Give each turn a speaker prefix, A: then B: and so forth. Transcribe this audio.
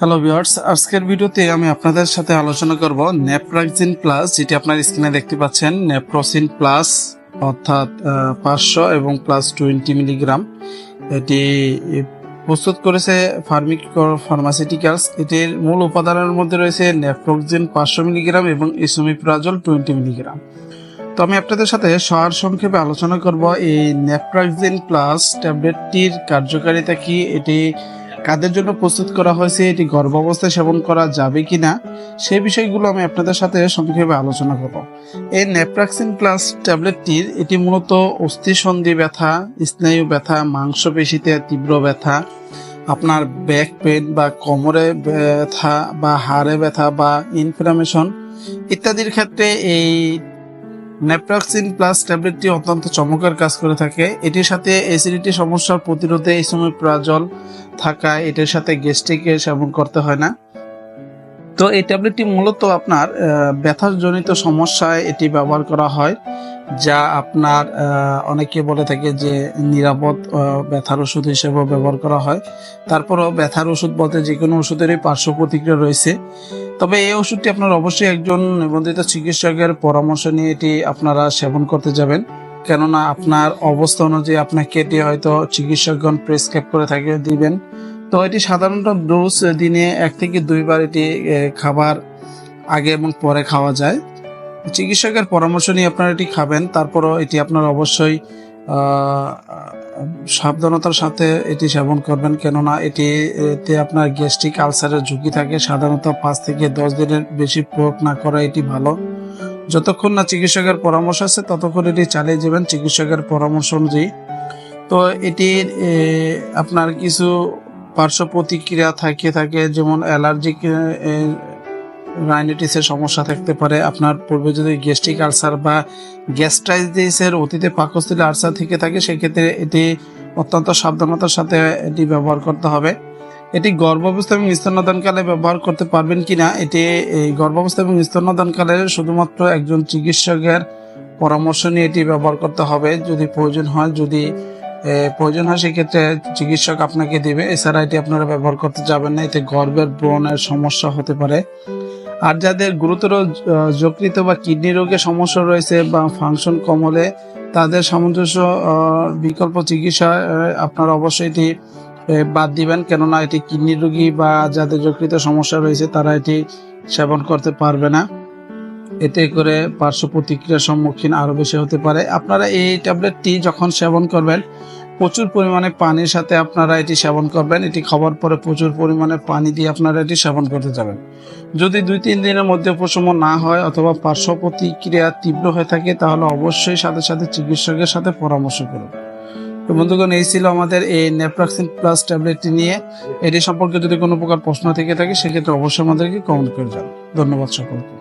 A: Hello viewers আজকের ভিডিওতে আমি আপনাদের সাথে আলোচনা করব নেপ্রাক্সিন প্লাস, যেটি আপনার স্ক্রিনে দেখতে পাচ্ছেন, নেপ্রোসিন প্লাস, অর্থাৎ পাঁচশো এবং প্লাস টোয়েন্টি মিলিগ্রাম। এটি প্রস্তুত করেছে ফার্মিক ফার্মাসিউটিক্যালস। এটির মূল উপাদানের মধ্যে রয়েছে নেপ্রোক্সিন পাঁচশো মিলিগ্রাম এবং ইসোমিপ্রাজল টোয়েন্টি মিলিগ্রাম। তো আমি আপনাদের সাথে সার সংক্ষেপে আলোচনা করব, এই নেপ্রাক্সিন প্লাস ট্যাবলেটটির কার্যকারিতা কি? এটি কাদের জন্য প্রস্তুত করা হয়েছে, এটি গর্ভাবস্থায় সেবন করা যাবে কি না সে বিষয়গুলো আমি আপনাদের সাথে সংক্ষেপে আলোচনা করব। এই নেপ্রাক্সিন প্লাস ট্যাবলেটটির এটি মূলত অস্থিসন্ধি ব্যথা, স্নায়ু ব্যথা, মাংসপেশিতে তীব্র ব্যথা, আপনার ব্যাক পেন বা কোমরে ব্যথা বা হাড়ে ব্যথা বা ইনফ্লামেশন ইত্যাদির ক্ষেত্রে এই নেপ্রাক্সিন প্লাস ট্যাবলেটটি অত্যন্ত চমৎকার কাজ করে থাকে। এটির সাথে অ্যাসিডিটি সমস্যার প্রতিরোধে এই সময় প্রাজল থাকায় এটির সাথে গ্যাস্ট্রিকের সেবন করতে হয় না। তো এই ট্যাবলেটটি মূলত আপনার আহ, ব্যথার জনিত সমস্যায় এটি ব্যবহার করা হয়। যা আপনার অনেকে বলে থাকে যে নিরাপদ ব্যথার ওষুধ হিসেবেও ব্যবহার করা হয়। তারপরও ব্যথার ওষুধ বলতে যে কোনো ওষুধেরই পার্শ্ব প্রতিক্রিয়া রয়েছে। তবে এই ওষুধটি আপনার অবশ্যই একজন নিবন্ধিত চিকিৎসকের পরামর্শ নিয়ে এটি আপনারা সেবন করতে যাবেন। কেননা আপনার অবস্থা অনুযায়ী আপনাকে এটি হয়তো চিকিৎসকগণ প্রেসক্রাইব করে থাকে, দিবেন। তো এটি সাধারণত ডোজ দিনে এক থেকে দুইবার এটি খাবার আগে এবং পরে খাওয়া যায়। চিকিৎসকের পরামর্শ নিয়ে আপনারা এটি খাবেন, তারপরও এটি আপনার অবশ্যই সাবধানতার সাথে এটি সেবন করবেন। কেননা এটি এতে আপনার গ্যাস্ট্রিক আলসারের ঝুঁকি থাকে, সাধারণত পাঁচ থেকে দশ দিনের বেশি প্রয়োগ না করা এটি ভালো। যতক্ষণ না চিকিৎসকের পরামর্শ আছে, ততক্ষণ এটি চালিয়ে যাবেন চিকিৎসকের পরামর্শ অনুযায়ী। তো এটির আপনার কিছু পার্শ্ব প্রতিক্রিয়া থাকে থাকে যেমন অ্যালার্জিক রাইনাইটিসের সমস্যা থাকতে পারে। আপনার পূর্বে যদি গ্যাস্ট্রিক আলসার বা গ্যাস্ট্রাইটিসের অতীতে পাকস্থলী আলসার থেকে থাকে, সেক্ষেত্রে এটি অত্যন্ত সাবধানতার সাথে এটি ব্যবহার করতে হবে। এটি গর্ভাবস্থা এবং স্তন্যদানকালে ব্যবহার করতে পারবেন কিনা, এটি এই গর্ভাবস্থা এবং স্তন্যদানকালে শুধুমাত্র একজন চিকিৎসকের পরামর্শ নিয়ে এটি ব্যবহার করতে হবে। যদি প্রয়োজন হয়, যদি প্রয়োজন হয়, সেক্ষেত্রে চিকিৎসক আপনাকে দেবে। এছাড়া এটি আপনারা ব্যবহার করতে যাবেন না। এতে গর্ভের ব্রণের সমস্যা হতে পারে। আর যাদের গুরুতর যকৃত বা কিডনি রোগের সমস্যা রয়েছে বা ফাংশন কম হলে তাদের সামঞ্জস্য বিকল্প চিকিৎসা আপনারা অবশ্যই এটি বাদ দিবেন। কেননা এটি কিডনি রোগী বা যাদের যকৃত সমস্যা রয়েছে তারা এটি সেবন করতে পারবে না। এতে করে পার্শ্ব প্রতিক্রিয়ার সম্মুখীন আরও বেশি হতে পারে। আপনারা এই ট্যাবলেটটি যখন সেবন করবেন প্রচুর পরিমাণে পানির সাথে আপনারা এটি সেবন করবেন। এটি খাবার পরে প্রচুর পরিমাণে পানি দিয়ে আপনারা এটি সেবন করতে যাবেন। যদি দুই, তিন দিনের মধ্যে উপশম না হয় অথবা পার্শ্ব প্রতিক্রিয়া তীব্র হয়ে থাকে, তাহলে অবশ্যই সাথে সাথে চিকিৎসকের সাথে পরামর্শ করুন। তো বন্ধুগণ, এই ছিল আমাদের এই নেপ্রাক্সিন প্লাস ট্যাবলেটটি নিয়ে। এটি সম্পর্কে যদি কোনো প্রকার প্রশ্ন থেকে থাকে, সেক্ষেত্রে অবশ্যই আমাদেরকে কমেন্ট করে যান ধন্যবাদ সকলকে।